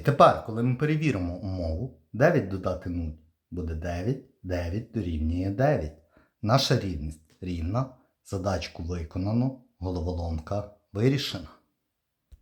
І тепер, коли ми перевіримо умову, 9 додати 0 буде 9, 9 дорівнює 9. Наша рівність рівна, задачку виконано, головоломка вирішена.